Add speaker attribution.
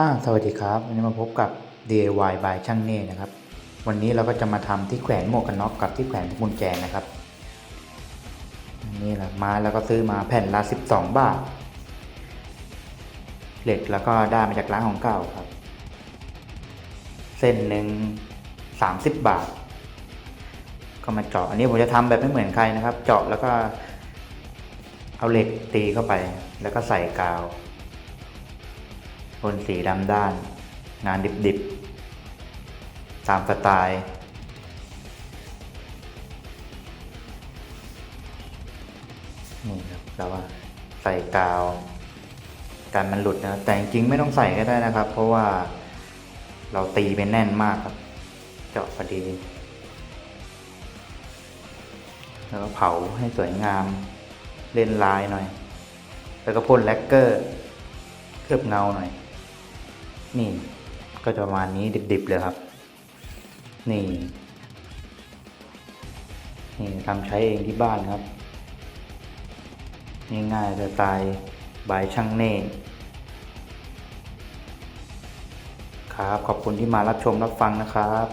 Speaker 1: อ่าสวัสดีครับวันนี้มาพบกับ DIY by ช่างเน่นะครับ วันนี้เราก็จะมาทำที่แขวนหมวกกันน็อกกับที่แขวนกุญแจนะครับอันนี่แหละม้แล้วก็ซื้อมาแผ่นละ 12 บาท เหล็กแล้วก็ได้มาจากร้านของเก่าครับ เส้นหนึ่ง30 บาท ก็มาเจาะอันนี้ผมจะทำแบบไม่เหมือนใครนะครับ เจาะแล้วก็เอาเหล็กตีเข้าไป แล้วก็ใส่กาว บนสีดำด้าน งานดิบๆ ตามสไตล์นี่ครับแล้วว่าใส่กาวกันมันหลุดนะแต่จริงไม่ต้องใส่ก็ได้นะครับ เพราะว่าเราตีไปแน่นมากครับ เจาะพอดี แล้วก็เผาให้สวยงามเล่นลายหน่อย แล้วก็พ่นแลกเกอร์เคลือบเงาหน่อย นี่ก็จะประมาณนี้ดิบๆเลยครับ นี่ นี่ทำใช้เองที่บ้านครับ ง่ายๆสไตล์บายช่างเน่ ครับ ขอบคุณที่มารับชมรับฟังนะครับ